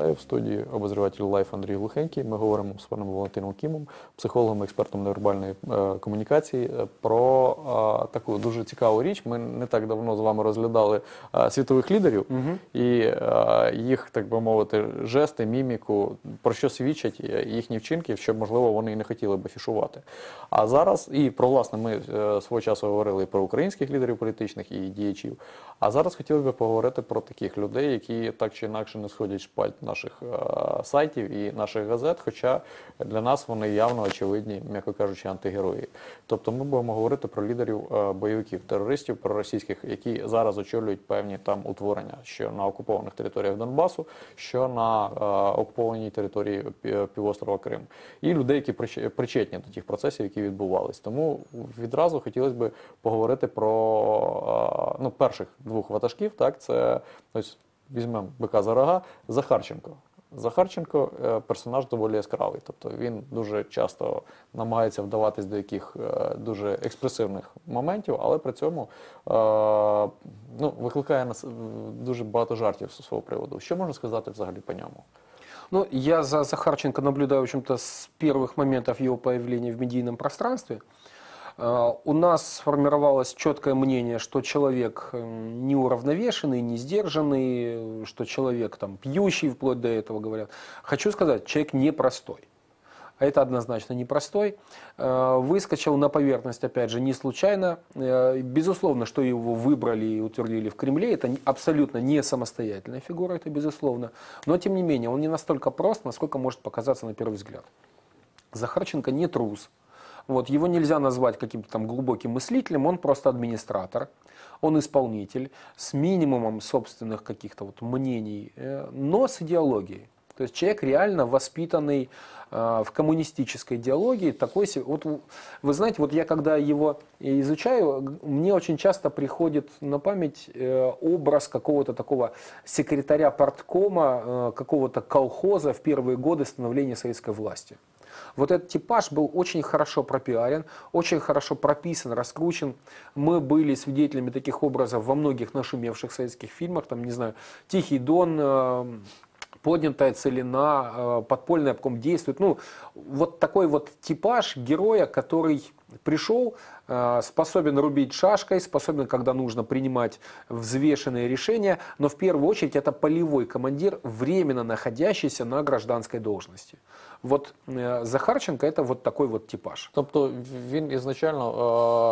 Вітаю в студії обозріватель Лайф Андрій Глухенький. Ми говоримо з паном Валентином Кімом, психологом, експертом невербальної е, комунікації, е, про е, таку дуже цікаву річ. Ми не так давно з вами розглядали е, світових лідерів і е, їх, так би мовити, жести, міміку, про що свідчать е, їхні вчинки, що можливо вони і не хотіли б афішувати. А зараз і про власне ми е, свого часу говорили про українських лідерів політичних і діячів. А зараз хотіли би поговорити про таких людей, які так чи інакше не сходять шпальт наших е, сайтів і наших газет, хоча для нас вони явно очевидні, м'яко кажучи, антигерої. Тобто ми будемо говорити про лідерів е, бойовиків, терористів проросійських, які зараз очолюють певні там утворення, що на окупованих територіях Донбасу, що на е, окупованій території півострова Крим, і людей, які прич- причетні до тих процесів, які відбувались. Тому відразу хотілося б поговорити про ну, перших двох ватажків. Так, це ось візьмемо бика за рога, Захарченко. Захарченко е, персонаж доволі яскравий, тобто він дуже часто намагається вдаватись до яких е, дуже експресивних моментів, але при цьому е, ну, викликає нас дуже багато жартів з свого приводу. Що можна сказати взагалі по ньому? Ну, я за Захарченко наблюдаю, в общем-то, с первых моментов его появления в медийном пространстве. Э, У нас сформировалось четкое мнение, что человек э, неуравновешенный, не сдержанный, что человек там пьющий, вплоть до этого говорят. Хочу сказать, человек непростой. А это однозначно непростой. Э, Выскочил на поверхность, опять же, не случайно. Э, Безусловно, что его выбрали и утвердили в Кремле, это абсолютно не самостоятельная фигура, это безусловно. Но, тем не менее, он не настолько прост, насколько может показаться на первый взгляд. Захарченко не трус. Вот, его нельзя назвать каким-то там глубоким мыслителем, он просто администратор, он исполнитель с минимумом собственных каких-то вот мнений, э, но с идеологией. То есть человек реально воспитанный э, в коммунистической идеологии, такой вот вы знаете, вот я когда его изучаю, мне очень часто приходит на память э, образ какого-то такого секретаря парткома, э, какого-то колхоза в первые годы становления советской власти. Вот этот типаж был очень хорошо пропиарен, очень хорошо прописан, раскручен. Мы были свидетелями таких образов во многих нашумевших советских фильмах, там, не знаю, «Тихий дон», э, поднятая целина, э, подпольный обком действует. Ну, вот такой вот типаж героя, который пришел, э, способен рубить шашкой, способен, когда нужно, принимать взвешенные решения, но в первую очередь это полевой командир, временно находящийся на гражданской должности. Вот э, Захарченко это вот такой вот типаж. Тобто він ізначально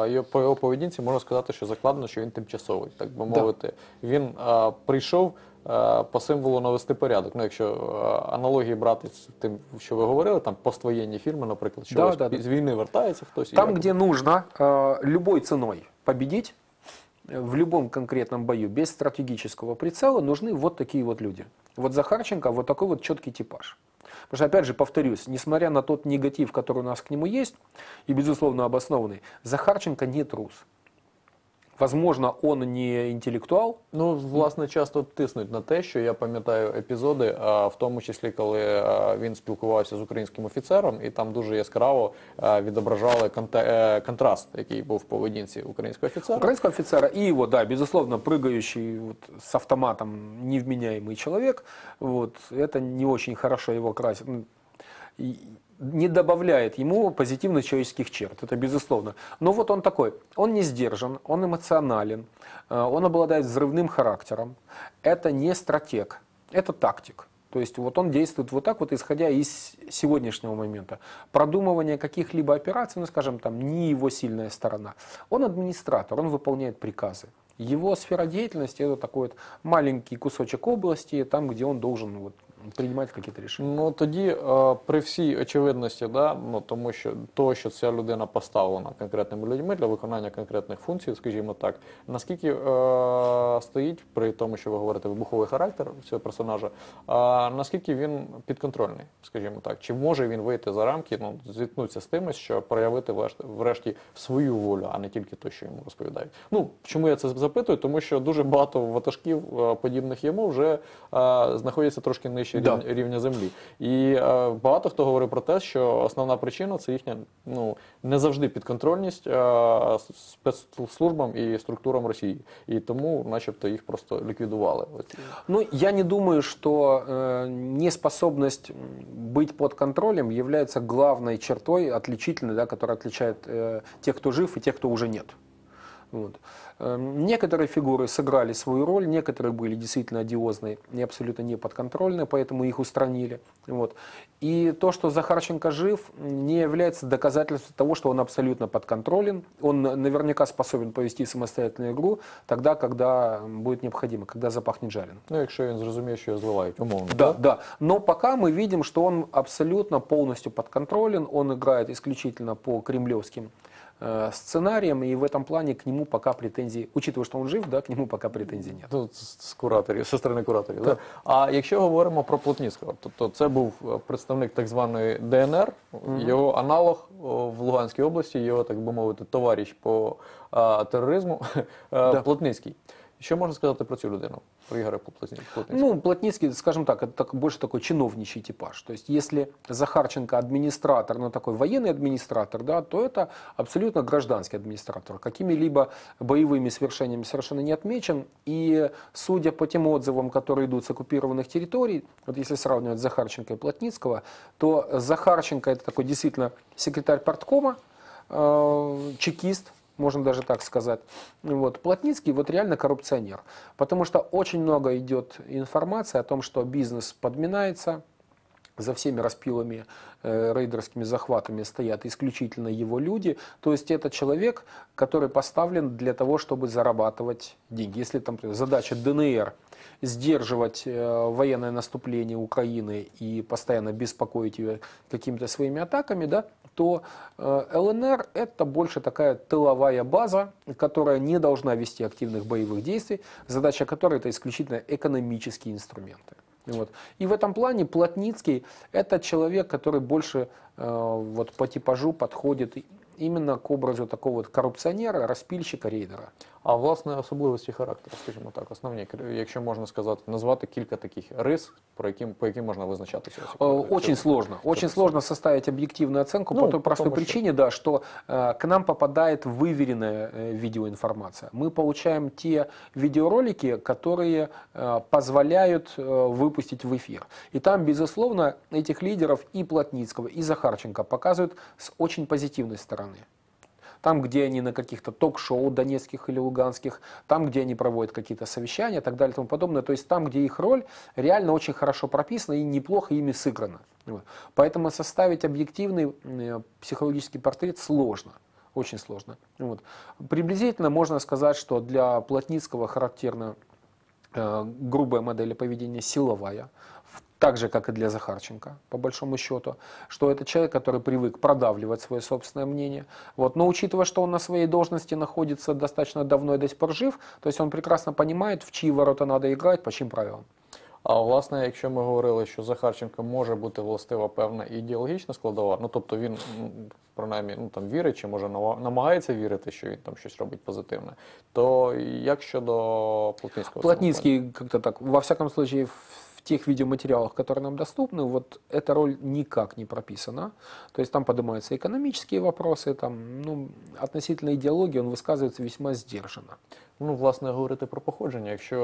е, його- по його поведінці можна сказати, що закладено, що він тимчасовий, так би Да. мовити. Він е, прийшов е, по символу навести порядок. Ну, якщо е, аналогії брати з тим, що ви говорили, там поствоєнні фільми, наприклад, що Да, ось да, да. з війни вертається хтось. і Там, як- где нужно э, любой ценой победить, э, в любом конкретном бою, без стратегического прицела, нужны вот такие вот люди. Вот Захарченко вот такой вот четкий типаж. Потому что, опять же, повторюсь, несмотря на тот негатив, который у нас к нему есть, и, безусловно, обоснованный, Захарченко не трус. Возможно, он не интеллектуал, Ну, власне, часто тиснуть на те, що я пам'ятаю епізоди, а, в тому числі, коли а, він спілкувався з українським офіцером, і там дуже яскраво а, відображали конте- е, контраст, який був в поведінці українського офіцера. Украинского офицера и его, да, безусловно, прыгающий вот с автоматом невменяемый человек, вот, это не очень хорошо его красит, м, и не добавляет ему позитивных человеческих черт, это безусловно. Но вот он такой, он не сдержан, он эмоционален, э, он обладает взрывным характером, это не стратег, это тактик. То есть вот он действует вот так вот, исходя из сегодняшнего момента. Продумывание каких-либо операций, ну скажем, там не его сильная сторона. Он администратор, он выполняет приказы. Его сфера деятельности это такой вот маленький кусочек области, там, где он должен вот, принимать какие-то решения. Ну тоді е, при всій очевидності, да, ну тому що того, що ця людина поставлена конкретними людьми для виконання конкретних функцій, скажімо так, наскільки е, стоїть при тому, що ви говорите вибуховий характер цього персонажа, е, наскільки він підконтрольний, скажімо так, чи може він вийти за рамки, ну зіткнутися з тим, що проявити врешті, врешті свою волю, а не тільки те, що йому розповідають. Ну чому я це запитую? Тому що дуже багато ватажків е, подібних йому вже е, знаходяться трошки нижче вище Да. рівня, рівня землі. І е, багато хто говорив про те, що основна причина це їхня ну не завжди підконтрольність е, спецслужбам і структурам Росії. І тому, начебто, їх просто ліквідували. Ось. Ну, я не думаю, что э, неспособность м, быть под контролем является главной чертой отличительной, да, которая отличает э, тех, кто жив, и тех, кто уже нет. Вот. Эм, Некоторые фигуры сыграли свою роль, некоторые были действительно одиозные и абсолютно не подконтрольны, поэтому их устранили. Вот. И то, что Захарченко жив, не является доказательством того, что он абсолютно подконтролен. Он наверняка способен повести самостоятельную игру тогда, когда будет необходимо, когда запахнет жареным. Ну, якщо він зрозуміє, що його зливають, умовно. Да, да. Но пока мы видим, что он абсолютно полностью подконтролен, он играет исключительно по кремлевским э, сценариям, и в этом плане к нему пока претензий, учитывая, что он жив, да, к нему пока претензий нет. Ну, з з кураторів, зі сторони кураторів. Да? А якщо говоримо про Плотніцького, то, то це був е, представник так званої ДНР, його аналог о, в Луганській області, його, так би мовити, товариш по а, тероризму е, Да. Плотницький. Що можна сказати про цю людину, Про Ігоря Плотні- Плотницького? Ну, Плотницкий, скажем так, это так- больше такой чиновничий типаж. То есть, если Захарченко администратор, но такой военный администратор, да, то это абсолютно гражданский администратор. Какими-либо боевыми свершениями совершенно не отмечен. И судя по тем отзывам, которые идут с оккупированных территорий, вот если сравнивать Захарченко и Плотницкого, то Захарченко это такой действительно секретарь парткома, э, чекист, можно даже так сказать. Вот. Плотницкий вот реально коррупционер, потому что очень много идет информации о том, что бизнес подминается, за всеми распилами, э, рейдерскими захватами стоят исключительно его люди. То есть это человек, который поставлен для того, чтобы зарабатывать деньги. Если там например, задача ДНР сдерживать э, военное наступление Украины и постоянно беспокоить ее какими-то своими атаками, да, то э, ЛНР это больше такая тыловая база, которая не должна вести активных боевых действий, задача которой это исключительно экономические инструменты. Вот. И в этом плане Плотницкий это человек, который больше э, вот по типажу подходит и- именно к образу такого вот коррупционера, распильщика, рейдера. А власне особливості характеру, скажімо так, основні, якщо можна сказати, назвати кілька таких рис, про які, по яким можна визначати цього. Э, Очень сложно. Очень сложно составить объективную оценку Ну, по той простой потому что- причине, да, что э, к нам попадает выверенная э, видеоинформация. Мы получаем те видеоролики, которые э, позволяют э, выпустить в эфир. И там, безусловно, этих лидеров и Плотницкого, и Захарченко показывают с очень позитивной стороны. Там, где они на каких-то ток-шоу донецких или луганских, там, где они проводят какие-то совещания и так далее и тому подобное. То есть там, где их роль реально очень хорошо прописана и неплохо ими сыграна. Вот. Поэтому составить объективный э, психологический портрет сложно. Очень сложно. Вот. Приблизительно можно сказать, что для Плотницкого характерна э, грубая модель поведения силовая, так же, как и для Захарченко, по большому счету, что это человек, который привык продавливать свое собственное мнение. Вот. Но учитывая, что он на своей должности находится достаточно давно и до сих пор жив, то есть он прекрасно понимает, в чьи ворота надо играть, по чьим правилам. А власне, якщо ми говорили, що Захарченко може бути властива певна ідеологічна складова, ну тобто він м, принаймні ну там вірить, чи може нава- намагається вірити, що він там щось робить позитивне, то як щодо Плотницького? Плотницкий как-то так, во всяком случае, в в тех видеоматериалах, которые нам доступны, вот эта роль никак не прописана. То есть там поднимаются экономические вопросы, там, ну, относительно идеологии он высказывается весьма сдержанно. Ну, власне, говорити про походження. Якщо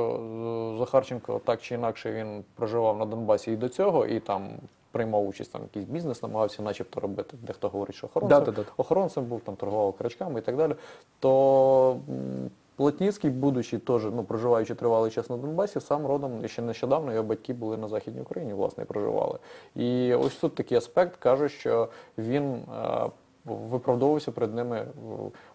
е, Захарченко так чи інакше він проживав на Донбасі і до цього, і там приймав участь там якийсь бізнес, намагався начебто робити. Дехто говорить, що охоронцем, Да-да-да. охоронцем був, там торгував крачками і так далі. То м, Плотніцький, будучи теж, ну, проживаючи тривалий час на Донбасі, сам родом ще нещодавно його батьки були на Західній Україні, власне, і проживали. І ось тут такий аспект каже, що він е, виправдовувався перед ними е,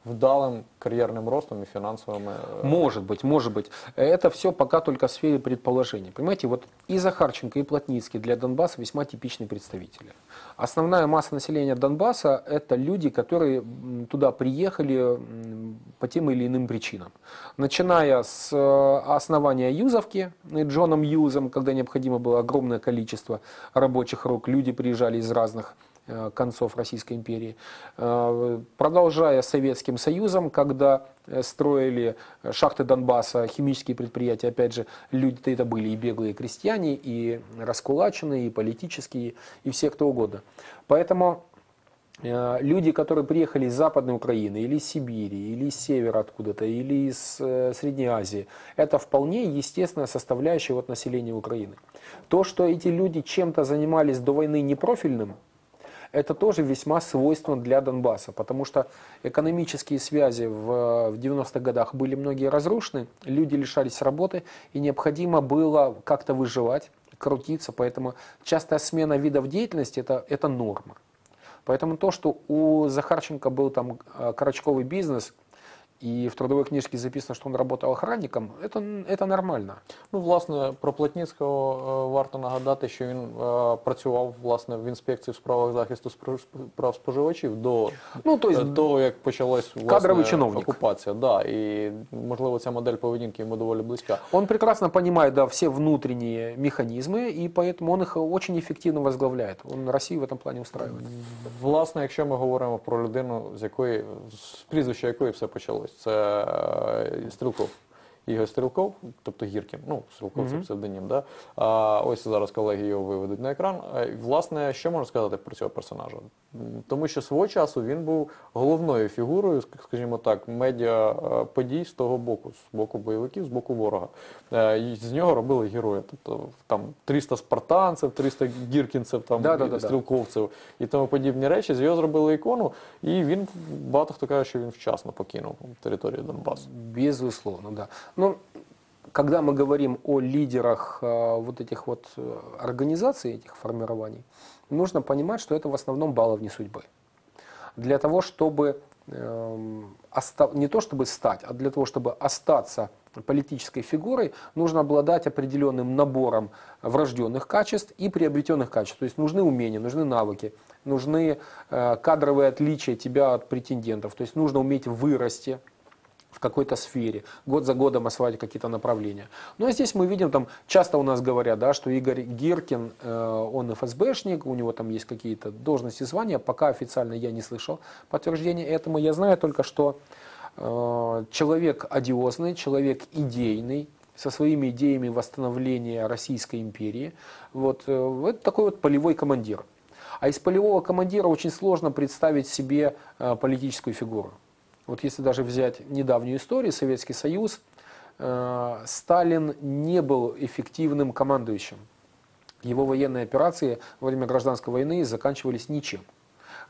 вдалим кар'єрним ростом і фінансовими. е, Может быть, может быть. Это все пока только в сфере предположений. Понимаете, вот и Захарченко, и Плотницкий для Донбасса весьма типичные представители. Основная масса населения Донбасса – это люди, которые м, туда приехали м, по тем или иным причинам. Начиная с э, основания Юзовки, э, Джоном Юзом, когда необходимо было огромное количество рабочих рук, люди приезжали из разных э, концов Российской империи, э, продолжая Советским Союзом, когда э, строили э, шахты Донбасса, химические предприятия, опять же, люди-то это были и беглые крестьяне, и раскулаченные, и политические, и все кто угодно. Поэтому Э, люди, которые приехали из Западной Украины, или из Сибири, или из севера откуда-то, или из э, Средней Азии, это вполне естественная составляющая вот населения Украины. То, что эти люди чем-то занимались до войны непрофильным, это тоже весьма свойственно для Донбасса, потому что экономические связи в, в 90-х годах были многие разрушены, люди лишались работы, и необходимо было как-то выживать, крутиться, поэтому частая смена видов деятельности это, это норма. Поэтому то, что у Захарченко был там э, карачковый бизнес, і в трудовій книжці записано, що він працював охранником, це, це нормально. Ну, власне, про Платніцького е, варто нагадати, що він е, працював власне в інспекції в справах захисту спро- прав споживачів до Ну, то есть е, того, як почалась власне, кадровий чиновник. окупація. Да, і можливо ця модель поведінки йому доволі близька. Он прекрасно понимает да, все внутренние механизмы, и поэтому он их очень эффективно возглавляет. Он Россию в этом плане устраивает. Власне, якщо ми говоримо про людину, з якої з прізвища якої все почалось, Це е, Стрілков. Ігор Стрілков, тобто Гіркін, ну, Стрілков це псевдонім, да? а, ось зараз колеги його виведуть на екран. Е, Власне, що можна сказати про цього персонажа? Тому що свого часу він був головною фігурою, скажімо так, медіа е, подій з того боку, з боку бойовиків, з боку ворога. Е, і З нього робили героя. Тобто там 300 спартанців, 300 гіркінців, там, стрілковців і тому подібні речі. З його зробили ікону, і він багато хто каже, що він вчасно покинув територію Донбасу. Безусловно, да. Но когда мы говорим о лидерах э, вот этих вот э, организаций, этих формирований, нужно понимать, что это в основном баловни судьбы. Для того, чтобы эм, не то чтобы стать, а для того, чтобы остаться политической фигурой, нужно обладать определенным набором врожденных качеств и приобретенных качеств. То есть нужны умения, нужны навыки, нужны э, кадровые отличия тебя от претендентов. То есть нужно уметь вырасти, в какой-то сфере, год за годом осваивать какие-то направления. Ну а здесь мы видим, там часто у нас говорят, да, что Игорь Гиркин, э, он ФСБшник, у него там есть какие-то должности, звания, пока официально я не слышал подтверждения этому. Я знаю только, что э, человек одиозный, человек идейный, со своими идеями восстановления Российской империи. Вот, э, это такой вот полевой командир. А из полевого командира очень сложно представить себе э, политическую фигуру. Вот если даже взять недавнюю историю, Советский Союз, э, Сталин не был эффективным командующим. Его военные операции во время гражданской войны заканчивались ничем.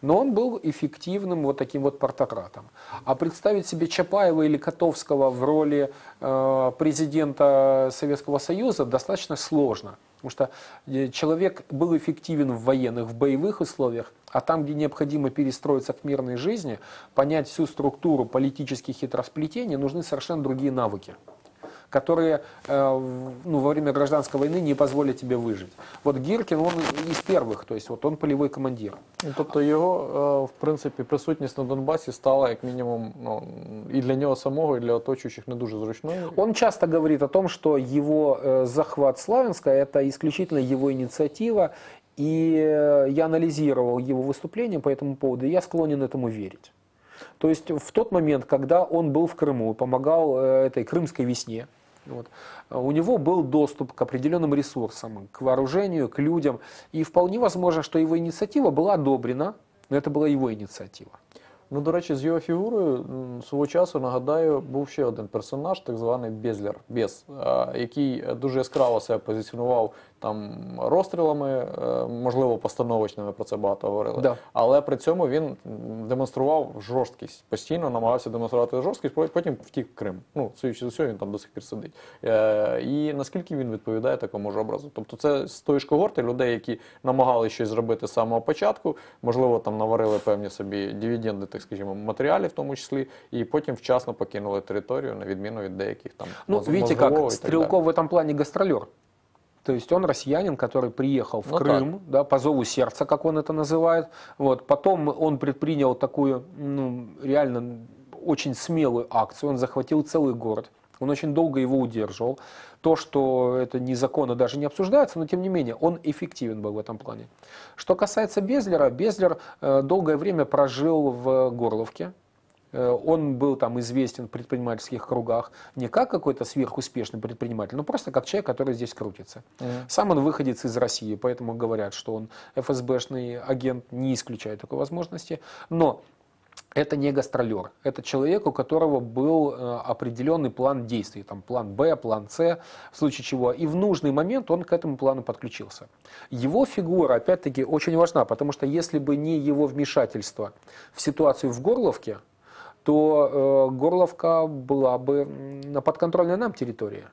Но он был эффективным вот таким вот портократом. А представить себе Чапаева или Котовского в роли э, президента Советского Союза достаточно сложно. Потому что э, человек был эффективен в военных, в боевых условиях, а там, где необходимо перестроиться к мирной жизни, понять всю структуру политических хитросплетений, нужны совершенно другие навыки которые э, в- ну, во время гражданской войны не позволят тебе выжить. Вот Гиркин, он из первых, то есть вот он полевой командир. Ну, Тобто його, е, в принципі, присутність на Донбасі стала як мінімум ну, і для нього самого, і для оточуючих не дуже зручною. Он часто говорит о том, что его э, захват Славянска – это исключительно его инициатива, и э, я анализировал его выступление по этому поводу, и я склонен этому верить. То есть в тот момент, когда он был в Крыму и помогал э, этой крымской весне, вот, э, у него был доступ к определенным ресурсам, к вооружению, к людям, и вполне возможно, что его инициатива была одобрена, но это была его инициатива. Ну, до речі, з його фігурою м, свого часу, нагадаю, був ще один персонаж, так званий Безлер, Бес, е, який дуже яскраво себе позиціонував там розстрілами, е, можливо, постановочними, про це багато говорили. Да. Але при цьому він демонстрував жорсткість, постійно намагався демонструвати жорсткість, по- потім втік в Крим. Ну, судячи з усього, він там до сих пір сидить. Е, І наскільки він відповідає такому ж образу? Тобто, це з тої ж когорти людей, які намагалися щось зробити з самого початку, можливо, там наварили певні собі дивіденди, так скажімо, матеріалів, в тому числі, і потім вчасно покинули територію, на відміну від деяких там Ну, видите Мозгового как, і Стрелков в этом плане гастролер. То есть он россиянин, который приехал в Ну Крым, да, по зову сердца, как он это называет. Вот. Потом он предпринял такую ну, реально очень смелую акцию. Он захватил целый город. Он очень долго его удерживал. То, что это незаконно, даже не обсуждается, но тем не менее он эффективен был в этом плане. Что касается Безлера, Безлер э, долгое время прожил в Горловке. Э, Он был там известен в предпринимательских кругах не как какой-то сверхуспешный предприниматель, но просто как человек, который здесь крутится. Сам он выходец из России, поэтому говорят, что он ФСБшный агент, не исключает такой возможности. Но это не гастролер, это человек, у которого был э, определенный план действий, там план Б, план С, в случае чего. И в нужный момент он к этому плану подключился. Его фигура, опять-таки, очень важна, потому что если бы не его вмешательство в ситуацию в Горловке, то э, Горловка была бы на подконтрольной нам территории.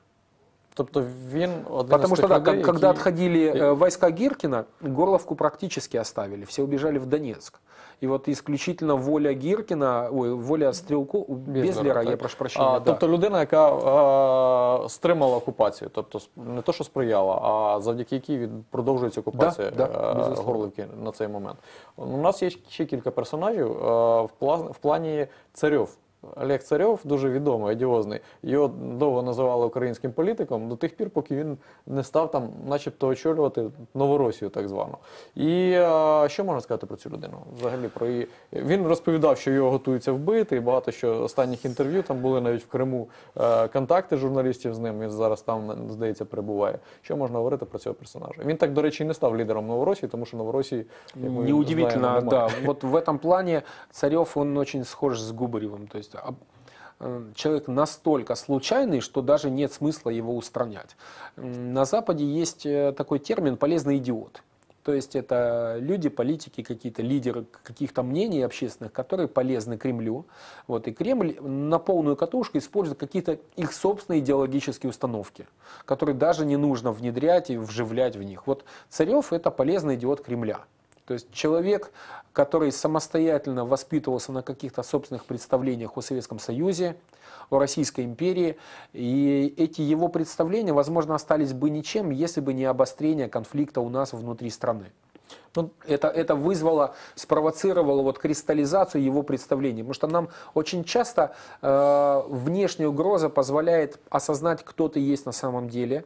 Тобто він один Потому з что, тих да, людей, как- когда які- отходили э, войска Гиркина, Горловку практически оставили, все убежали в Донецк. И вот исключительно воля Гиркина, ой, воля Стрелку, Безлера, я так. прошу прощения, А, да. Тобто людина, яка е, стримала окупацію, тобто сп- не то, що сприяла, а завдяки якій від- продовжується окупація Да, да, е, безусловно. Горлівки на цей момент. У нас є ще кілька персонажів е, в, пла- в плані царьов. Олег Царьов дуже відомий, одіозний. Його довго називали українським політиком до тих пір, поки він не став там, начебто, очолювати Новоросію, так звану. І е, що можна сказати про цю людину? Взагалі про її він розповідав, що його готуються вбити. І багато що останніх інтерв'ю там були навіть в Криму е, контакти журналістів з ним. Він зараз там здається перебуває. Що можна говорити про цього персонажа? Він так, до речі, не став лідером Новоросії, тому що Новоросії Неудивительно, знаємо, да. Вот в этом плане Царев, он очень схож с Губаревым. То есть э, человек настолько случайный, что даже нет смысла его устранять. На Западе есть э, такой термин «полезный идиот». То есть это люди, политики, какие-то лидеры каких-то мнений общественных, которые полезны Кремлю. Вот, и Кремль на полную катушку использует какие-то их собственные идеологические установки, которые даже не нужно внедрять и вживлять в них. Вот Царев – это полезный идиот Кремля. То есть человек, который самостоятельно воспитывался на каких-то собственных представлениях о Советском Союзе, о Российской империи, и эти его представления, возможно, остались бы ничем, если бы не обострение конфликта у нас внутри страны. Ну, Это, это вызвало, спровоцировало вот кристаллизацию его представлений. Потому что нам очень часто э, внешняя угроза позволяет осознать, кто ты есть на самом деле,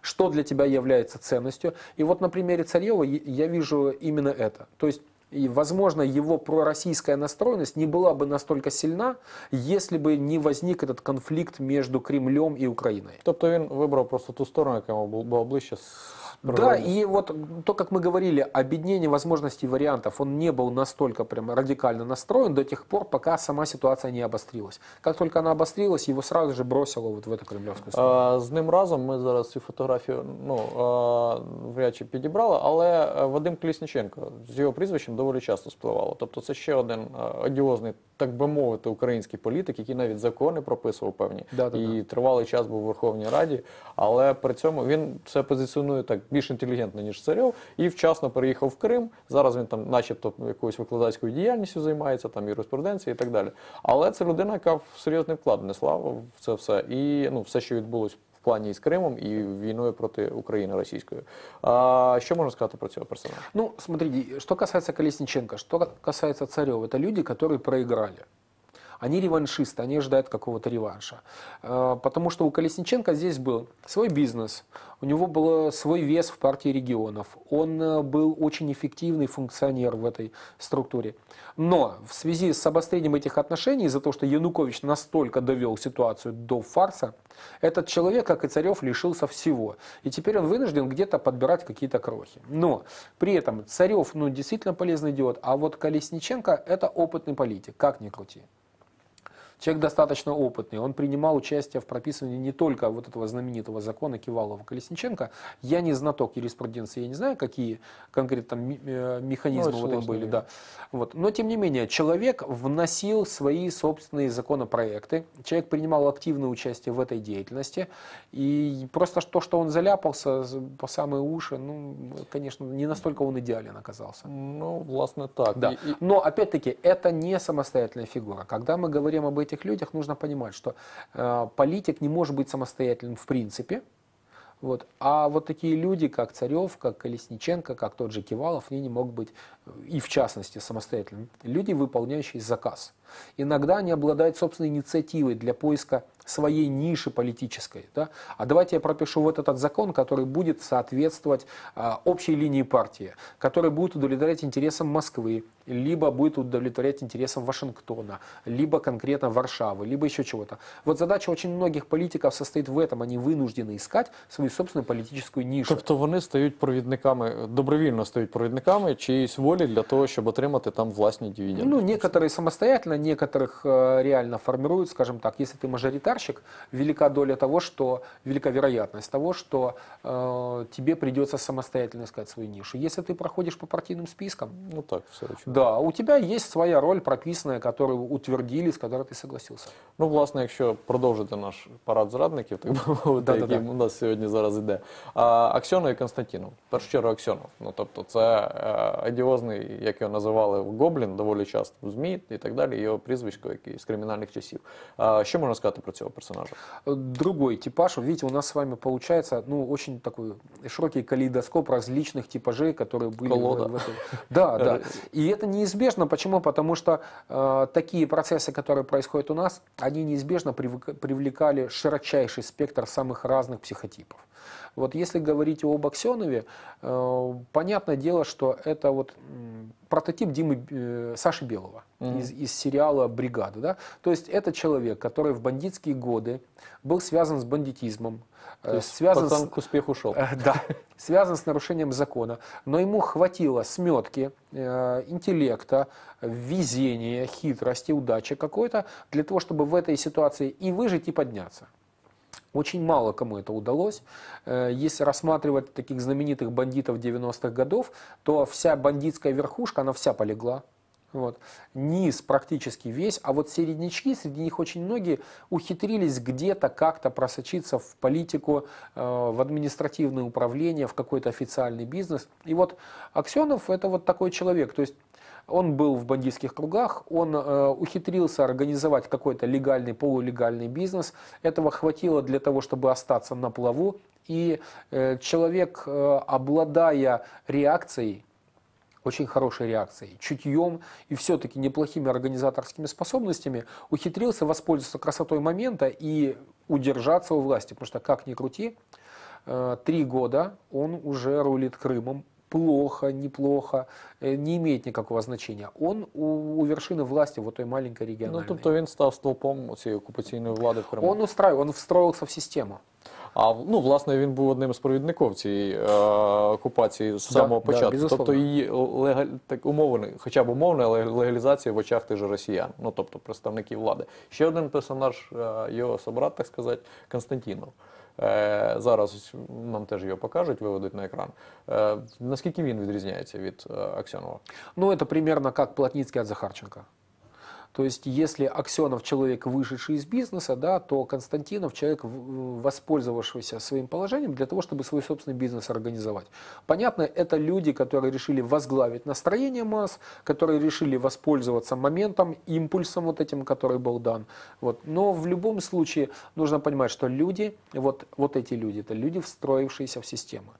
что для тебя является ценностью. И вот на примере Царева я вижу именно это. То есть и, возможно, его пророссийская настроенность не была бы настолько сильна, если бы не возник этот конфликт между Кремлем и Украиной. Тобто він вибрав просто ту сторону, яка була ближче Да, природою. и вот то, как мы говорили, объединение возможностей вариантов, он не был настолько прям радикально настроен до тех пор, пока сама ситуация не обострилась. Как только она обострилась, его сразу же бросило вот в эту кремлевскую сторону. Е, З ним разом ми зараз цю фотографію ну, е, вряд чи підібрали, але е, Вадим Клісніченко з його прізвищем доволі часто спливало. Тобто це ще один е, одіозний, так би мовити, український політик, який навіть закони прописував певні. Да-да-да. І тривалий час був у Верховній Раді, але при цьому він це позиціонує так більш інтелігентно, ніж Царьов, і вчасно переїхав в Крим. Зараз він там, начебто, якоюсь викладацькою діяльністю займається, там юриспруденція і так далі. Але це людина, яка серйозний вклад внесла в це все. І ну, все, що відбулось в плані із Кримом і війною проти України російською. А, що можна сказати про цього персонажа? Ну, смотрите, что касается Колесниченко, что касается Царева, это люди, которые проиграли. Они реваншисты, они ожидают какого-то реванша. Э, Потому что у Колесниченко здесь был свой бизнес, у него был свой вес в партии регионов, он э, был очень эффективный функционер в этой структуре. Но в связи с обострением этих отношений, из-за того, что Янукович настолько довел ситуацию до фарса, этот человек, как и Царев, лишился всего. И теперь он вынужден где-то подбирать какие-то крохи. Но при этом Царев, ну, действительно полезный идиот, а вот Колесниченко – это опытный политик, как ни крути. Человек достаточно опытный, он принимал участие в прописывании не только вот этого знаменитого закона Кивалова-Колесниченко. Я не знаток юриспруденции, я не знаю, какие конкретно э, механизмы Ну, вот там были. Да. Вот. Но тем не менее, человек вносил свои собственные законопроекты, человек принимал активное участие в этой деятельности. И просто то, что он заляпался по самые уши, ну, конечно, не настолько он идеален оказался. Ну, власне, так. Да. І- Но опять-таки это не самостоятельная фигура. Когда мы говорим об этих людях, нужно понимать, что э, политик не может быть самостоятельным в принципе. Вот. А вот такие люди, как Царев, как Колесниченко, как тот же Кивалов, они не могут быть, э, и в частности, самостоятельными. Люди, выполняющие заказ. Иногда они обладают собственной инициативой для поиска своей ниши политической. Да? А давайте я пропишу вот этот закон, который будет соответствовать а, общей линии партии, который будет удовлетворять интересам Москвы, либо будет удовлетворять интересам Вашингтона, либо конкретно Варшавы, либо еще чего-то. Вот задача очень многих политиков состоит в этом. Они вынуждены искать свою собственную политическую нишу. Тобто вони стають провідниками, добровільно стають провідниками чиїсь волі для того, щоб отримати там власні дивіденди. Ну, некоторые самостоятельно, некоторых э, реально формируют, скажем так, если ты мажоритарщик, велика доля того, что, велика вероятность того, что э, тебе придется самостоятельно искать свою нишу. Если ты проходишь по партийным спискам, Ну так, все очевидно. да, у тебя есть своя роль прописанная, которую утвердили, с которой ты согласился. Ну, власне, якщо продовжити наш парад зрадників, так би мовити, Да-да-да. який у нас сьогодні зараз іде. А, Аксьонов і Константінов. В першу чергу Аксьонов. Ну, тобто це е, одіозний, як його називали, Гоблін доволі часто в ЗМІ і так далі, його прізвисько, який з кримінальних часів. А, що можна сказати про цього персонажа? Э, Другой типаж, вот видите, у нас с вами получается, ну, очень такой широкий калейдоскоп различных типажей, которые были в- Колода. в, этой. Да, да. И это неизбежно. Почему? Потому что э, такие процессы, которые происходят у нас, они неизбежно привлекали широчайший спектр самых разных психотипов. Вот если говорить об Аксенове, э, понятное дело, что это вот прототип Димы э, Саши Белого из, из сериала «Бригада». Да? То есть это человек, который в бандитские годы был связан с бандитизмом, э, То есть связан пацан с, к успеху шел. Э, Да, связан с нарушением закона. Но ему хватило сметки, э, интеллекта, везения, хитрости, удачи какой-то для того, чтобы в этой ситуации и выжить, и подняться. Очень мало кому это удалось. Э, Если рассматривать таких знаменитых бандитов 90-х годов, то вся бандитская верхушка, она вся полегла. Вот. Низ практически весь, а вот середнячки, среди них очень многие ухитрились где-то как-то просочиться в политику, э, в административное управление, в какой-то официальный бизнес. И вот Аксенов это вот такой человек. То есть он был в бандитских кругах, он э, ухитрился организовать какой-то легальный, полулегальный бизнес. Этого хватило для того, чтобы остаться на плаву. И э, человек, э, обладая реакцией, очень хорошей реакцией, чутьем и все-таки неплохими организаторскими способностями, ухитрился воспользоваться красотой момента и удержаться у власти. Потому что, как ни крути, э, три года он уже рулит Крымом Плохо, неплохо, э, не имеет никакого значения. Он у, у вершины власти вот той маленькой Ну, региональной. тобто він став стовпом цієї окупаційної влади в Криму. Он устраивал, он встроился в систему. А ну, власне, він був одним з провідників цієї е, окупації з Да, самого да, початку. безусловно. тобто її легаль... так, умовна, хоча б умовна але легалізація в очах тих же росіян, ну тобто представників влади. Ще один персонаж, е, його собрат, так сказати, Константінов. Е, зараз ось нам теж його покажуть, виведуть на екран. Е, наскільки він відрізняється від е, Аксьонова? Ну, это примерно как Плотницкий от Захарченко. То есть, если Аксенов человек, вышедший из бизнеса, да, то Константинов человек, воспользовавшийся своим положением для того, чтобы свой собственный бизнес организовать. Понятно, это люди, которые решили возглавить настроение масс, которые решили воспользоваться моментом, импульсом вот этим, который был дан. Вот. Но в любом случае нужно понимать, что люди, вот, вот эти люди, это люди, встроившиеся в систему.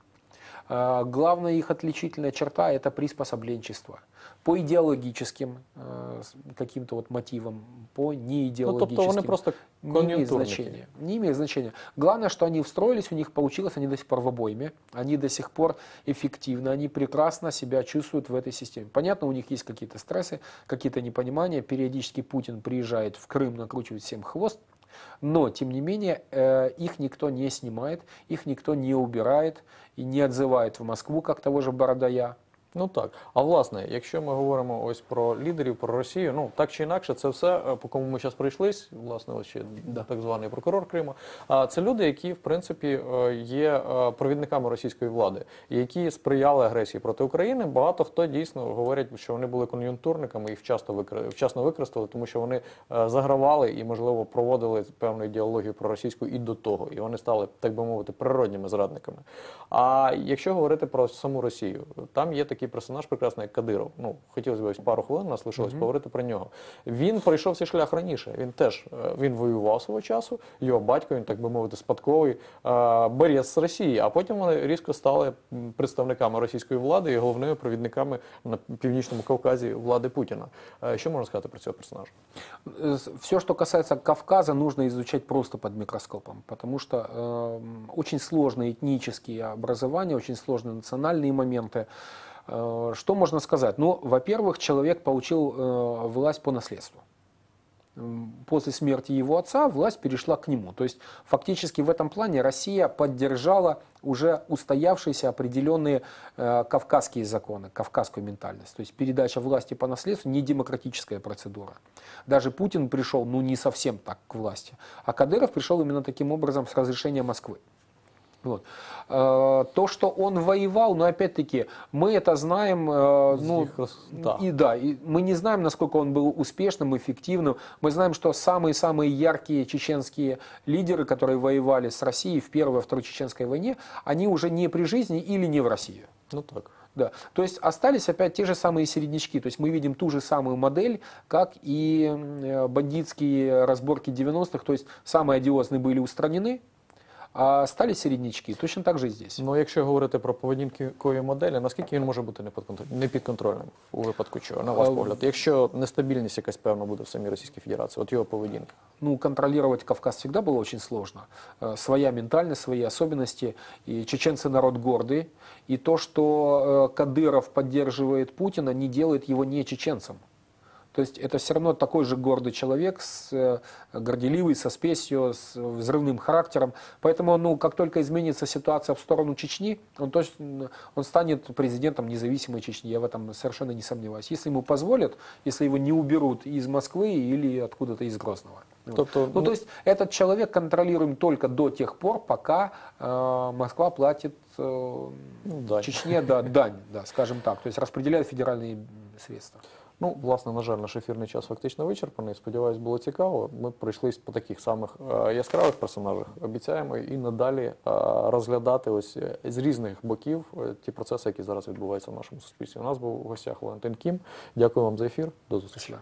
А, Главная их отличительная черта – это приспособленчество. По идеологическим э, каким-то вот мотивам, по Ну, неидеологическим. тобто вони просто не имеет значения. Не имеет значения. Главное, что они встроились, у них получилось, они до сих пор в обойме, они до сих пор эффективны, они прекрасно себя чувствуют в этой системе. Понятно, у них есть какие-то стрессы, какие-то непонимания. Периодически Путин приезжает в Крым, накручивает всем хвост. Но, тем не менее, э, их никто не снимает, их никто не убирает и не отзывает в Москву, как того же Бородая. Ну так. А власне, якщо ми говоримо ось про лідерів, про Росію, ну так чи інакше, це все, е, по кому ми зараз прийшлись, власне, ось ще так званий прокурор Криму. А це люди, які в принципі е, є е, провідниками російської влади, які сприяли агресії проти України. Багато хто дійсно говорять, що вони були кон'юнктурниками і вчасно викри- вчасно використали, тому що вони загравали і, можливо, проводили певну ідеологію проросійську і до того, і вони стали, так би мовити, природніми зрадниками. А якщо говорити про саму Росію, там є такі такий персонаж прекрасний, як Кадиров. Ну, хотілося б ось пару хвилин, у нас лишилось поговорити про нього. Він пройшов цей шлях раніше. Він теж е, він воював свого часу. Його батько, він так би мовити, спадковий е, борець з Росії. А потім вони різко стали м, представниками російської влади і головними провідниками на північному Кавказі влади Путіна. Е, Що можна сказати про цього персонажа? Все, что касается Кавказа, нужно изучать просто под микроскопом, потому что э, очень сложные этнические образования, очень сложные национальные моменты. Э, что можно сказать? Ну, во-первых, человек получил э, власть по наследству. После смерти его отца власть перешла к нему. То есть фактически в этом плане Россия поддержала уже устоявшиеся определенные э, кавказские законы, кавказскую ментальность. То есть передача власти по наследству не демократическая процедура. Даже Путин пришел, ну, не совсем так к власти. А Кадыров пришел именно таким образом с разрешения Москвы. Вот. Э, То, что он воевал, но опять-таки мы это знаем, э, ну, да. и да, и мы не знаем, насколько он был успешным, эффективным. Мы знаем, что самые-самые яркие чеченские лидеры, которые воевали с Россией в Первой и Второй Чеченской войне, они уже не при жизни или не в России. Ну так. Да. То есть остались опять те же самые середнячки. То есть мы видим ту же самую модель, как и э, бандитские разборки 90-х. То есть самые одиозные были устранены, а остались середнячки. Точно так же и здесь. Ну, якщо говорити про поведінкові моделі, наскільки він може бути непідконтроль- непідконтрольним у випадку чого, на ваш А, погляд? Якщо нестабільність якась певна буде в самій Російській Федерації, от його поведінка. Ну, контролировать Кавказ всегда было очень сложно. Э, Своя ментальность, свои особенности. И чеченцы народ гордый. И то, что э, Кадыров поддерживает Путина, не делает его не чеченцем. То есть это все равно такой же гордый человек, с, э, горделивый, со спесью, с взрывным характером. Поэтому, ну, как только изменится ситуация в сторону Чечни, он, точно, он станет президентом независимой Чечни. Я в этом совершенно не сомневаюсь. Если ему позволят, если его не уберут из Москвы или откуда-то из Грозного. Тобто, Ну, то есть этот человек контролируем только до тех пор, пока э, Москва платит э, Ну, дань. Чечне да, дань, да, скажем так. То есть распределяет федеральные средства. Ну, власне, на жаль, наш ефірний час фактично вичерпаний. Сподіваюсь, було цікаво. Ми пройшлись по таких самих е, яскравих персонажах. Обіцяємо і надалі е, розглядати ось е, з різних боків ті процеси, які зараз відбуваються в нашому суспільстві. У нас був у гостях Валентин Кім. Дякую вам за ефір. До зустрічі.